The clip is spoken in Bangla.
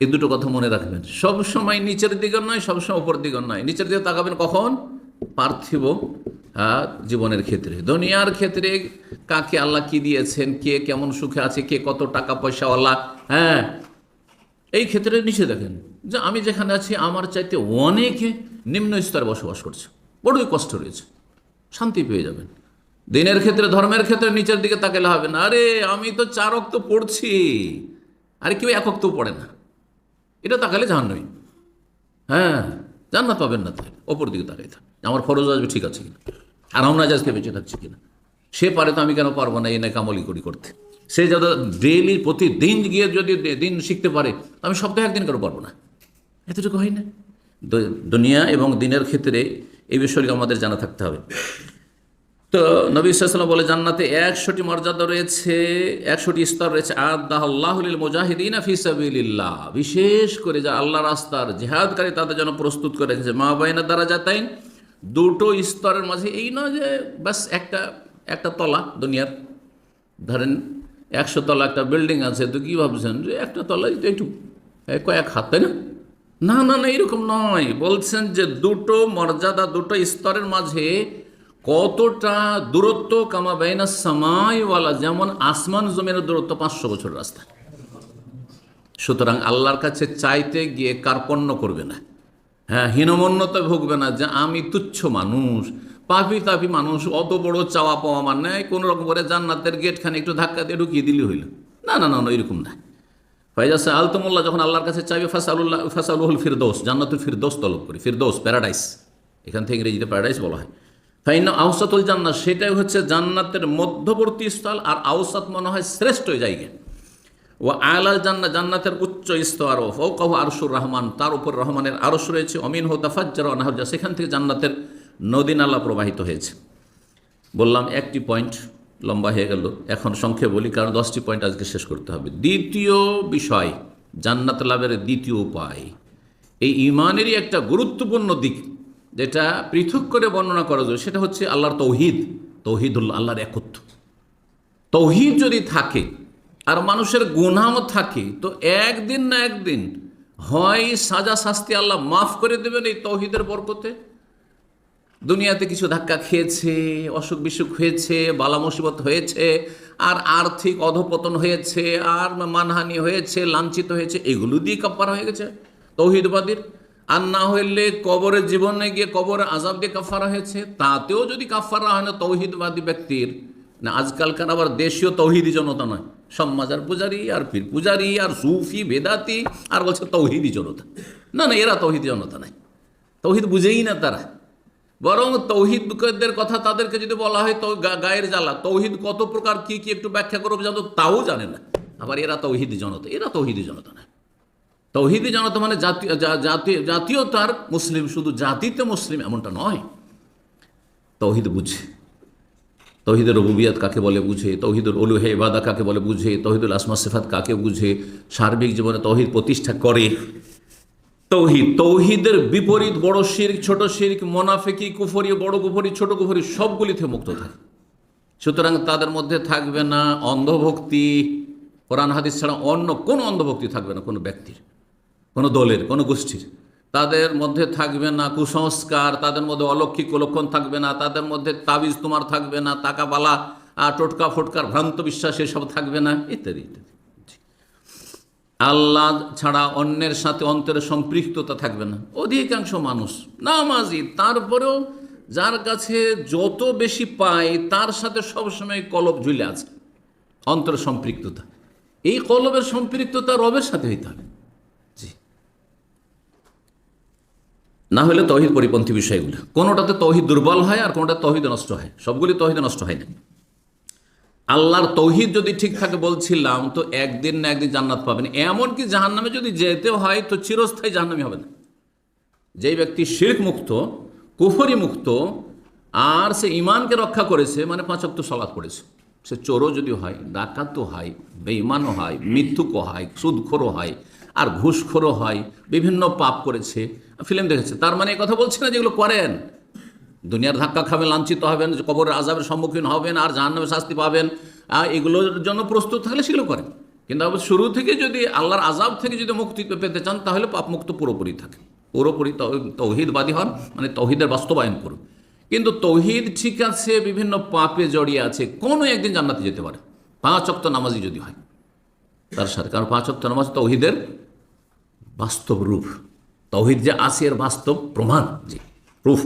এই দুটো কথা মনে রাখবেন। সব সময় নিচের দিকে নয় সবসময় উপর দিকে নয়। নিচের দিকে তাকাবেন কখন? পার্থিব আহ, জীবনের ক্ষেত্রে। দুনিয়ার ক্ষেত্রে কাকে আল্লাহ কি দিয়েছেন কে কেমন সুখে আছে কে কত টাকা পয়সাওয়ালা হ্যাঁ? এই ক্ষেত্রে নিচে দেখেন যে আমি যেখানে আছি আমার চাইতে অনেকে নিম্ন স্তরে বসবাস করছে। বড়ই কষ্ট রয়েছে। শান্তি পেয়ে যাবেন। দিনের ক্ষেত্রে ধর্মের ক্ষেত্রে নিচের দিকে তাকালে হবে না। আরে আমি তো চার অক্ত পড়ছি। আরে কেউ এক অক্ত পড়ে না। এটা তাকালে জাহান্নই হ্যাঁ জান্নাত পাবেন না তাই ওপর দিকে তাকাই থাক। আমার ফরজ আসবে ঠিক আছে কিনা? আর আমরা আজকে বেঁচে থাকছি কিনা? সে পারে তো আমি কেন পারব না এই না কামলি করি করতে? সে যত ডেইলি, প্রতিদিন গিয়ে যদি দিন শিখতে পারে আমি সপ্তাহে একদিন কেন পারব না? এতটুকু হয় না। দুনিয়া এবং দিনের ক্ষেত্রে এই বিষয়টি আমাদের জানা থাকতে হবে। তো নবী সাল্লাম বলে, জান্নাতে একশোটি মর্যাদা রয়েছে, একশোটি স্তর রয়েছে। আদাহুল মুজাহিদিন ফিসাবিল্লাহ বিশেষ করে যা আল্লাহ রাস্তার জেহাদকারী, তাদের জন্য প্রস্তুত করে রেখেছে মা বাইনের দ্বারা যাতাইন দুটো স্তরের মাঝে, এই নয় যে ব্যাস একটা একটা তলা দুনিয়ার। ধরেন একশো তলা একটা বিল্ডিং আছে, তো কী ভাবছেন যে একটা তলায় তো একটু কয়েক হাত, তাই না? না না না, এরকম নয়। বলছেন যে দুটো মর্যাদা, দুটো স্তরের মাঝে কতটা দূরত্ব কামা বাইনা সামাইওয়ালা যেমন আসমান জমিনের দূরত্ব পাঁচশো বছর রাস্তা। সুতরাং আল্লাহর কাছে চাইতে গিয়ে কার্পণ্য করবে না। হ্যাঁ হীনমন্যতা ভুগবে না যে আমি তুচ্ছ মানুষ, পাপি তাপি মানুষ, অত বড় চাওয়া পাওয়া আমার নেই, কোনো রকম করে জান্নাতের গেটখানে একটু ধাক্কা দিয়ে ঢুকিয়ে দিলে হইল। না না না না, এরকম না। ফাইজাসে আলতমুল্লাহ যখন আল্লাহর কাছে চাইবে, ফাসালুল্লাহ, ফাসালুহুল ফিরদোস, জান্নাতুল ফিরদোস তলব করি, ফিরদোস, প্যারাডাইস। এখান থেকে ইংরেজিতে প্যারাডাইস বলা হয়। ফাইন আউসাতুল জান্নাত সেটাই হচ্ছে জান্নাতের মধ্যবর্তী স্থল আর আউসাত মনে হয় শ্রেষ্ঠ জায়গা। ও আলাল জান্না জান্নাতের উচ্চ স্তর ও ফৌকাহ আরশুর রহমান, তার উপর রহমানের আরশ রয়েছে। অমিন হো তাফাজ্জার অনাহজা সেখান থেকে জান্নাতের নদী নালা প্রবাহিত হয়েছে। বললাম, একটি পয়েন্ট লম্বা হয়ে গেল, এখন সংক্ষেপে বলি, কারণ দশটি পয়েন্ট আজকে শেষ করতে হবে। দ্বিতীয় বিষয়, জান্নাত লাভের দ্বিতীয় উপায়। এই ইমানেরই একটা গুরুত্বপূর্ণ দিক যেটা পৃথক করে বর্ণনা করা যায়, সেটা হচ্ছে আল্লাহর তৌহিদ তৌহিদুল্লাহ আল্লাহর একত্র তৌহিদ যদি থাকে, আর মানুষের গুনাও থাকে, তো একদিন না একদিন হয় সাজা শাস্তি আল্লাহ মাফ করে দেবেন এই তৌহিদের বরকতে। দুনিয়াতে কিছু ধাক্কা খেয়েছে, অসুখ বিসুখ হয়েছে, বালা মুসিবত হয়েছে, আর আর্থিক অধপতন হয়েছে, আর মানহানি হয়েছে, লাঞ্ছিত হয়েছে, এগুলো দিয়ে কাপ্পার হয়ে গেছে। তৌহিদবাদীর আর না হইলে কবরের জীবনে গিয়ে কবরের আজাব দিয়ে কাফারা হয়েছে, তাতেও যদি কাফারা হয় না, তৌহিদবাদী ব্যক্তির। না, আজকালকার আবার দেশীয় তৌহিদি জনতা নয়। সব মাজার পূজারি, আর পীর পূজারি, আর সুফি, বেদাতি, আর বলছে তৌহিদি জনতা। না না, এরা তৌহিদি জনতা নাই তৌহিদ বুঝেই না তারা। বরং তৌহিদদের কথা তাদেরকে যদি বলা হয়, তো গায়ের জ্বালা। তৌহিদ কত প্রকার, কি কি একটু ব্যাখ্যা করব জানো? তাও জানে না। আবার এরা তৌহিদি জনতা, এরা তৌহিদি জনতা না তৌহিদি জনতা মানে জাতীয় জাতীয় জাতীয়তার মুসলিম, শুধু জাতিতে মুসলিম এমনটা নয়। তৌহিদ বুঝে। তৌহিদের রবুবিয়াত কাকে বলে বুঝে? তৌহিদুল অলুহে ইবাদা কাকে বলে বুঝে? তৌহিদুল আসমা সেফাত কাকে বুঝে? সার্বিক জীবনে তৌহিদ প্রতিষ্ঠা করে। তৌহিদ তৌহিদের বিপরীত বড় শির্ক, ছোট শির্ক, মোনাফেকি, কুফরি, বড় কুফরি, ছোট কুফরি সবগুলি থেকে মুক্ত থাকে। সুতরাং তাদের মধ্যে থাকবে না অন্ধভক্তি। কোরআন, হাদিস ছাড়া অন্য কোনো অন্ধভক্তি থাকবে না কোনো ব্যক্তির। কোনো দলের, কোনো গোষ্ঠীর। তাদের মধ্যে থাকবে না কুসংস্কার, তাদের মধ্যে অলৌকিক লক্ষণ থাকবে না, তাদের মধ্যে তাবিজ তোমার থাকবে না তাকাবালা টোটকা ফোটকার ভ্রান্ত বিশ্বাস এসব থাকবে না, ইত্যাদি ইত্যাদি। আল্লাহ ছাড়া অন্যের সাথে অন্তরের সম্পৃক্ততা থাকবে না। অধিকাংশ মানুষ নামাজি, তারপরেও যার কাছে যত বেশি পায়, তার সাথে সবসময় কলব ঝুলে আছে। অন্তরের সম্পৃক্ততা। এই কলবের সম্পৃক্ততা রবের সাথে হইতে হবে। না হলে তহিদ পরিপন্থী বিষয়গুলো। কোনোটাতে তহিদ দুর্বল হয় আর কোনোটা তহিদ নষ্ট হয়। সবগুলি তহিদে নষ্ট হয় না। আল্লাহর তৌহিদ যদি ঠিক থাকে বলছিলাম, তো একদিন না একদিন জান্নাত পাবেন। এমনকি জাহান্নামে যদি যেতে হয়, তো চিরস্থায়ী জাহান্নামি হবে না। যেই ব্যক্তি শির্ক মুক্ত, কুফরি মুক্ত, আর সে ইমানকে রক্ষা করেছে মানে পাঁচক্ত সলাৎ পড়েছে। সে চোরও যদি হয়, ডাকাতও হয়, বেঈমানও হয় মৃত্যুকও হয়, সুদখোরও হয় আর ঘুষখোরও হয়, বিভিন্ন পাপ করেছে। ফিল্ম দেখেছে। তার মানে কথা বলছে না যেগুলো করেন। দুনিয়ার ধাক্কা খাবেন, লাঞ্ছিত হবেন, কবরের আজাবের সম্মুখীন হবেন, আর জাহান্নামে শাস্তি পাবেন। এগুলোর জন্য প্রস্তুত থাকলে সেগুলো করেন। কিন্তু শুরু থেকে যদি আল্লাহর আজাব থেকে যদি মুক্তি পেতে চান, তাহলে পাপ মুক্ত পুরোপুরি থাকে। পুরোপুরি তৌহিদবাদী হন মানে তৌহিদের বাস্তবায়ন করুন। কিন্তু তৌহিদ ঠিক আছে, বিভিন্ন পাপে জড়িয়ে আছে, কোনো একদিন জান্নাতে যেতে পারে। পাঁচ অক্ত নামাজি যদি হয়, তার সাথে। কারণ পাঁচ অক্ত নামাজ তৌহিদের বাস্তব রূপ। তহির যে আছে এর বাস্তব প্রমাণ রূপ।